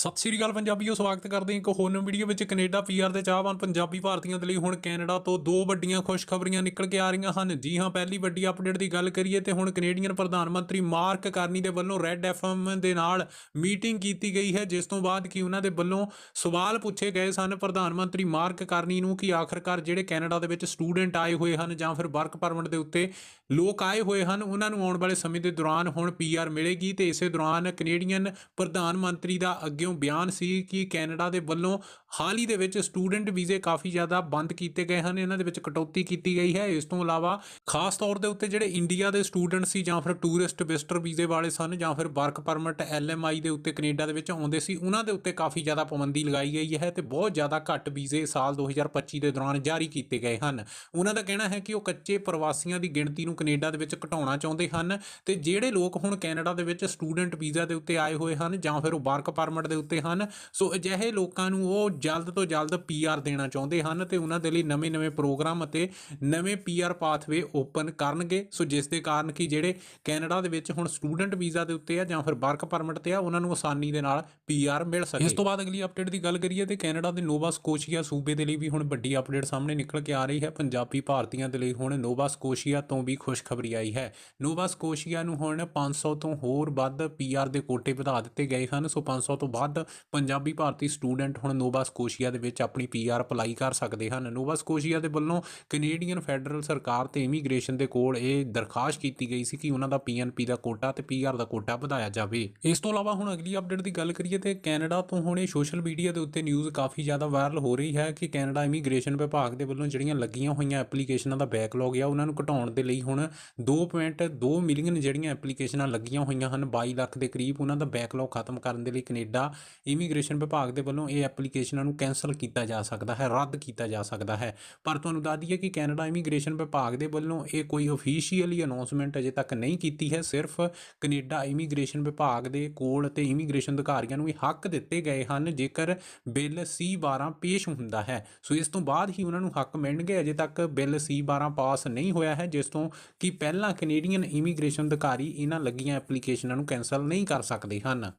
ਸਤਿ ਸ੍ਰੀ ਅਕਾਲ ਪੰਜਾਬੀਓ, ਸਵਾਗਤ ਕਰਦੇ ਹਾਂ ਇੱਕ ਹੋਰ ਨਵੀਂ ਵੀਡੀਓ ਵਿੱਚ। ਕੈਨੇਡਾ ਪੀਆਰ ਦੇ ਚਾਹਵਾਨ ਪੰਜਾਬੀ ਭਾਰਤੀਆਂ ਦੇ ਲਈ ਹੁਣ ਕੈਨੇਡਾ ਤੋਂ ਦੋ ਵੱਡੀਆਂ ਖੁਸ਼ਖਬਰੀਆਂ ਨਿਕਲ ਕੇ ਆ ਰਹੀਆਂ ਹਨ। ਜੀ ਹਾਂ, ਪਹਿਲੀ ਵੱਡੀ ਅਪਡੇਟ ਦੀ ਗੱਲ ਕਰੀਏ ਤੇ ਹੁਣ ਕੈਨੇਡੀਅਨ ਪ੍ਰਧਾਨ ਮੰਤਰੀ ਮਾਰਕ ਕਾਰਨੀ ਦੇ ਵੱਲੋਂ ਰੈੱਡ ਐਫਐਮ ਦੇ ਨਾਲ ਮੀਟਿੰਗ ਕੀਤੀ ਗਈ ਹੈ, ਜਿਸ ਤੋਂ ਬਾਅਦ ਕਿ ਉਹਨਾਂ ਦੇ ਵੱਲੋਂ ਸਵਾਲ ਪੁੱਛੇ ਗਏ ਸਨ ਪ੍ਰਧਾਨ ਮੰਤਰੀ ਮਾਰਕ ਕਾਰਨੀ ਨੂੰ ਕਿ ਆਖਰਕਾਰ ਜਿਹੜੇ ਕੈਨੇਡਾ ਦੇ ਵਿੱਚ ਸਟੂਡੈਂਟ ਆਏ ਹੋਏ ਹਨ ਜਾਂ ਫਿਰ ਵਰਕ ਪਰਮਿਟ ਦੇ ਉੱਤੇ ਲੋਕ ਆਏ ਹੋਏ ਹਨ, ਉਹਨਾਂ ਨੂੰ ਆਉਣ ਵਾਲੇ ਸਮੇਂ ਦੇ ਦੌਰਾਨ ਹੁਣ ਪੀਆਰ ਮਿਲੇਗੀ ਤੇ ਇਸੇ ਦੌਰਾਨ ਕੈਨੇਡੀਅਨ ਪ੍ਰਧਾਨ ਮੰਤਰੀ ਦਾ ਅੱਗੇ ਅੱਗਿਓਂ ਬਿਆਨ ਸੀ ਕਿ ਕੈਨੇਡਾ ਦੇ ਵੱਲੋਂ ਹਾਲ ਹੀ ਦੇ ਵਿੱਚ ਸਟੂਡੈਂਟ ਵੀਜ਼ੇ ਕਾਫੀ ਜ਼ਿਆਦਾ ਬੰਦ ਕੀਤੇ ਗਏ ਹਨ, ਇਹਨਾਂ ਦੇ ਵਿੱਚ ਕਟੌਤੀ ਕੀਤੀ ਗਈ ਹੈ। ਇਸ ਤੋਂ ਇਲਾਵਾ ਖਾਸ ਤੌਰ ਦੇ ਉੱਤੇ ਜਿਹੜੇ ਇੰਡੀਆ ਦੇ ਸਟੂਡੈਂਟ ਸੀ ਜਾਂ ਫਿਰ ਟੂਰਿਸਟ ਵਿਜ਼ਟਰ ਵੀਜ਼ੇ ਵਾਲੇ ਸਨ ਜਾਂ ਫਿਰ ਵਰਕ ਪਰਮਿਟ ਐਲਐਮਆਈ ਦੇ ਉੱਤੇ ਕੈਨੇਡਾ ਦੇ ਵਿੱਚ ਆਉਂਦੇ ਸੀ, ਉਹਨਾਂ ਦੇ ਉੱਤੇ ਕਾਫੀ ਜ਼ਿਆਦਾ ਪਾਬੰਦੀ ਲਗਾਈ ਗਈ ਹੈ ਤੇ ਬਹੁਤ ਜ਼ਿਆਦਾ ਘੱਟ ਵੀਜ਼ੇ ਸਾਲ 2025 ਦੇ ਦੌਰਾਨ ਜਾਰੀ ਕੀਤੇ ਗਏ ਹਨ। ਉਹਨਾਂ ਦਾ ਕਹਿਣਾ ਹੈ ਕਿ ਉਹ ਕੱਚੇ ਪ੍ਰਵਾਸੀਆਂ ਦੀ ਗਿਣਤੀ ਨੂੰ ਕੈਨੇਡਾ ਦੇ ਵਿੱਚ ਘਟਾਉਣਾ ਚਾਹੁੰਦੇ ਹਨ ਤੇ ਜਿਹੜੇ ਲੋਕ ਹੁਣ ਕੈਨੇਡਾ ਦੇ ਵਿੱਚ ਸਟੂਡੈਂਟ ਵੀਜ਼ਾ ਦੇ ਉੱਤੇ ਆਏ ਹੋਏ ਹਨ ਜਾਂ ਫਿਰ ਉਹ ਵਰਕ ਪਰਮਿਟ ਦੇ ਉੱਤੇ ਹਨ। ਸੋ ਅਜਿਹੇ ਲੋਕਾਂ ਨੂੰ ਉਹ ਜਲਦ ਤੋਂ ਜਲਦ ਪੀਆਰ ਦੇਣਾ ਚਾਹੁੰਦੇ ਹਨ ਤੇ ਉਹਨਾਂ ਦੇ ਲਈ ਨਵੇਂ-ਨਵੇਂ ਪ੍ਰੋਗਰਾਮ ਅਤੇ ਨਵੇਂ ਪੀਆਰ ਪਾਥਵੇ ਓਪਨ ਕਰਨਗੇ। ਸੋ ਜਿਸ ਦੇ ਕਾਰਨ ਕਿ ਜਿਹੜੇ ਕੈਨੇਡਾ ਦੇ ਵਿੱਚ ਹੁਣ ਸਟੂਡੈਂਟ ਵੀਜ਼ਾ ਦੇ ਉੱਤੇ ਆ ਜਾਂ ਫਿਰ ਵਰਕ ਪਰਮਿਟ ਤੇ ਆ, ਉਹਨਾਂ ਨੂੰ ਆਸਾਨੀ ਦੇ ਨਾਲ ਪੀਆਰ ਮਿਲ ਸਕੇ। ਇਸ ਤੋਂ ਬਾਅਦ ਅਗਲੀ ਅਪਡੇਟ ਦੀ ਗੱਲ ਕਰੀਏ ਤੇ ਕੈਨੇਡਾ ਦੇ ਨੋਵਾ ਸਕੋਸ਼ੀਆ ਸੂਬੇ ਦੇ ਲਈ ਵੀ ਹੁਣ ਵੱਡੀ ਅਪਡੇਟ ਸਾਹਮਣੇ ਨਿਕਲ ਕੇ ਆ ਰਹੀ ਹੈ। ਪੰਜਾਬੀ ਭਾਰਤੀਆਂ ਦੇ ਲਈ ਹੁਣ ਨੋਵਾ ਸਕੋਸ਼ੀਆ ਤੋਂ ਵੀ ਖੁਸ਼ਖਬਰੀ ਆਈ ਹੈ। ਨੋਵਾ ਸਕੋਸ਼ੀਆ ਨੂੰ ਹੁਣ 500 ਤੋਂ ਹੋਰ ਵੱਧ ਪੀਆਰ ਦੇ ਕੋਟੇ ਵਧਾ ਦਿੱਤੇ ਗਏ ਹਨ। ਸੋ 500 ਤੋਂ ਬਾਅਦ ਵੱਧ ਪੰਜਾਬੀ ਭਾਰਤੀ ਸਟੂਡੈਂਟ ਹੁਣ ਨੋਵਾ ਸਕੋਸ਼ੀਆ ਦੇ ਵਿੱਚ ਆਪਣੀ ਪੀਆਰ ਅਪਲਾਈ ਕਰ ਸਕਦੇ ਹਨ। ਨੋਵਾ ਸਕੋਸ਼ੀਆ ਦੇ ਵੱਲੋਂ ਕੈਨੇਡੀਅਨ ਫੈਡਰਲ ਸਰਕਾਰ ਤੇ ਇਮੀਗ੍ਰੇਸ਼ਨ ਦੇ ਕੋਲ ਇਹ ਦਰਖਾਸਤ ਕੀਤੀ ਗਈ ਸੀ ਕਿ ਉਹਨਾਂ ਦਾ ਪੀਐਨਪੀ ਦਾ ਕੋਟਾ ਤੇ ਪੀਆਰ ਦਾ ਕੋਟਾ ਵਧਾਇਆ ਜਾਵੇ। ਇਸ ਤੋਂ ਇਲਾਵਾ ਹੁਣ ਅਗਲੀ ਅਪਡੇਟ ਦੀ ਗੱਲ ਕਰੀਏ ਤੇ ਕੈਨੇਡਾ ਤੋਂ ਹੁਣ ਇਹ ਸੋਸ਼ਲ ਮੀਡੀਆ ਦੇ ਉੱਤੇ ਨਿਊਜ਼ ਕਾਫੀ ਜ਼ਿਆਦਾ ਵਾਇਰਲ ਹੋ ਰਹੀ ਹੈ ਕਿ ਕੈਨੇਡਾ ਇਮੀਗ੍ਰੇਸ਼ਨ ਵਿਭਾਗ ਦੇ ਵੱਲੋਂ ਜਿਹੜੀਆਂ ਲੱਗੀਆਂ ਹੋਈਆਂ ਐਪਲੀਕੇਸ਼ਨਾਂ ਦਾ ਬੈਕਲੌਗ ਆ, ਉਹਨਾਂ ਨੂੰ ਘਟਾਉਣ ਦੇ ਲਈ ਹੁਣ 2.2 ਮਿਲੀਅਨ ਜਿਹੜੀਆਂ ਐਪਲੀਕੇਸ਼ਨਾਂ ਲੱਗੀਆਂ ਹੋਈਆਂ ਹਨ 22 ਲੱਖ ਦੇ ਕਰੀਬ ਉਹਨਾਂ ਦਾ ਬੈਕਲੌਗ ਖਤਮ ਕਰਨ ਦੇ ਲਈ ਕੈਨੇਡਾ ਇਮੀਗ੍ਰੇਸ਼ਨ ਵਿਭਾਗ ਦੇ ਵੱਲੋਂ ਇਹ ਐਪਲੀਕੇਸ਼ਨਾਂ ਨੂੰ ਕੈਨਸਲ ਕੀਤਾ ਜਾ ਸਕਦਾ ਹੈ, ਰੱਦ ਕੀਤਾ ਜਾ ਸਕਦਾ ਹੈ। ਪਰ ਤੁਹਾਨੂੰ ਦੱਸ ਦਈਏ ਕਿ ਕੈਨੇਡਾ ਇਮੀਗ੍ਰੇਸ਼ਨ ਵਿਭਾਗ ਦੇ ਵੱਲੋਂ ਇਹ ਕੋਈ ਅਫੀਸ਼ੀਅਲੀ ਅਨਾਉਂਸਮੈਂਟ ਅਜੇ ਤੱਕ ਨਹੀਂ ਕੀਤੀ ਹੈ। ਸਿਰਫ ਕੈਨੇਡਾ ਇਮੀਗ੍ਰੇਸ਼ਨ ਵਿਭਾਗ ਦੇ ਕੋਲ ਤੇ ਇਮੀਗ੍ਰੇਸ਼ਨ ਅਧਿਕਾਰੀਆਂ ਨੂੰ ਇਹ ਹੱਕ ਦਿੱਤੇ ਗਏ ਹਨ, ਜੇਕਰ ਬਿੱਲ C12 ਪੇਸ਼ ਹੁੰਦਾ ਹੈ। ਸੋ ਇਸ ਤੋਂ ਬਾਅਦ ਹੀ ਉਹਨਾਂ ਨੂੰ ਹੱਕ ਮਿਲਣਗੇ। ਅਜੇ ਤੱਕ ਬਿੱਲ C12 ਪਾਸ ਨਹੀਂ ਹੋਇਆ ਹੈ, ਜਿਸ ਤੋਂ ਕਿ ਪਹਿਲਾਂ ਕੈਨੇਡੀਅਨ ਇਮੀਗ੍ਰੇਸ਼ਨ ਅਧਿਕਾਰੀ ਇਹਨਾਂ ਲੱਗੀਆਂ ਐਪਲੀਕੇਸ਼ਨਾਂ ਨੂੰ ਕੈਨਸਲ ਨਹੀਂ ਕਰ ਸਕਦੇ ਹਨ।